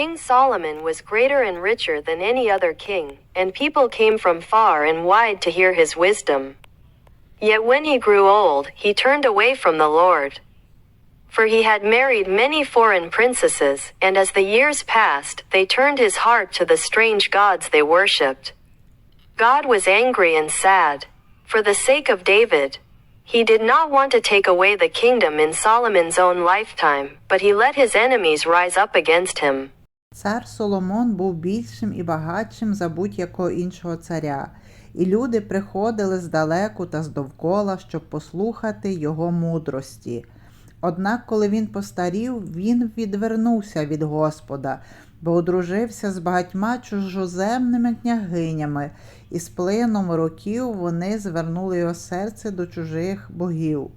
Solomon was greater and richer than any other king, and people came from far and wide to hear his wisdom. Yet when he grew old, he turned away from the Lord. For he had married many foreign princesses, and as the years passed, they turned his heart to the strange gods they worshipped. God was angry and sad. For the sake of David, he did not want to take away the kingdom in Solomon's own lifetime, but he let his enemies rise up against him. Цар Соломон був більшим і багатшим за будь-якого іншого царя, і люди приходили здалеку та здовкола, щоб послухати його мудрості. Однак, коли він постарів, він відвернувся від Господа, бо одружився з багатьма чужоземними княгинями, і з плином років вони звернули його серце до чужих богів,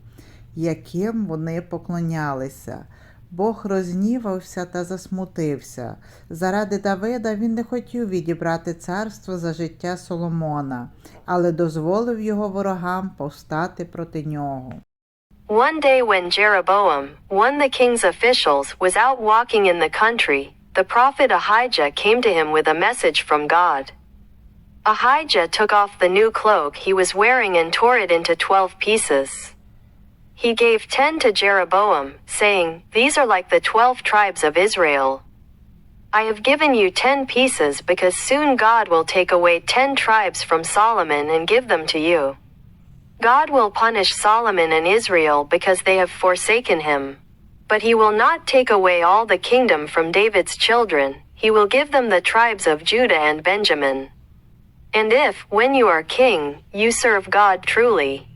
яким вони поклонялися. Бог рознівався та засмутився. Заради Давида він не хотів відібрати царство за життя Соломона, але дозволив його ворогам повстати проти нього. One day when Jeroboam, one the king's officials, was out walking in the country, the prophet Ahijah came to him with a message from God. Ahijah took off the new cloak he was wearing and tore it into twelve pieces. He gave ten to Jeroboam, saying, These are like the twelve tribes of Israel. I have given you ten pieces because soon God will take away ten tribes from Solomon and give them to you. God will punish Solomon and Israel because they have forsaken him. But he will not take away all the kingdom from David's children, he will give them the tribes of Judah and Benjamin. And if, when you are king, you serve God truly,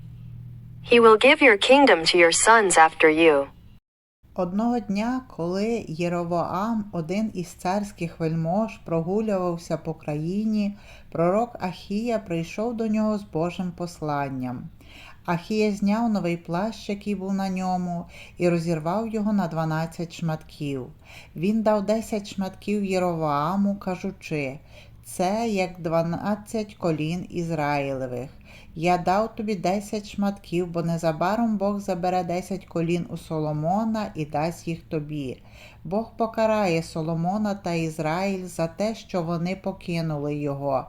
he will give your kingdom to your sons after you. Одного дня, коли Єровоам, один із царських вельмож, прогулювався по країні, пророк Ахія прийшов до нього з Божим посланням. Ахія зняв новий плащ, який був на ньому, і розірвав його на дванадцять шматків. Він дав десять шматків Єровоаму, кажучи, це як дванадцять колін Ізраїлевих. Я дав тобі десять шматків, бо незабаром Бог забере десять колін у Соломона і дасть їх тобі. Бог покарає Соломона та Ізраїль за те, що вони покинули його.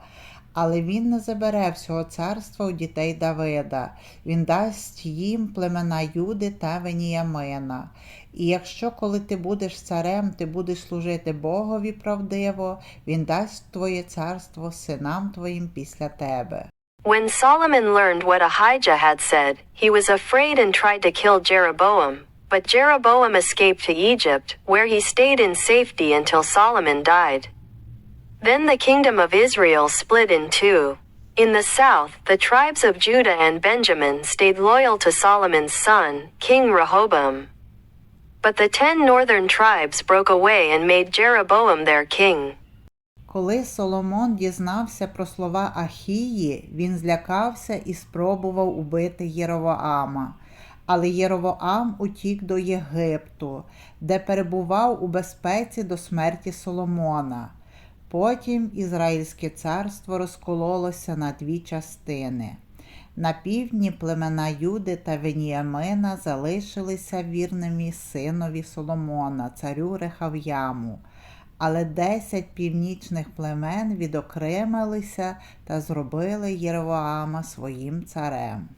Але він не забере всього царства у дітей Давида, він дасть їм племена Юди та Веніямина. І якщо, коли ти будеш царем, ти будеш служити Богові правдиво, він дасть твоє царство синам твоїм після тебе. When Solomon learned what Ahijah had said, he was afraid and tried to kill Jeroboam. But Jeroboam escaped to Egypt, where he stayed in safety until Solomon died. Then the kingdom of Israel split in two. In the south, the tribes of Judah and Benjamin stayed loyal to Solomon's son, King Rehoboam. But the ten northern tribes broke away and made Jeroboam their king. Коли Соломон дізнався про слова Ахії, він злякався і спробував убити Єровоама. Але Єровоам утік до Єгипту, де перебував у безпеці до смерті Соломона. Потім Ізраїльське царство розкололося на дві частини. На півдні племена Юди та Веніамина залишилися вірними синові Соломона, царю Рехав'яму, але десять північних племен відокремилися та зробили Єровоама своїм царем.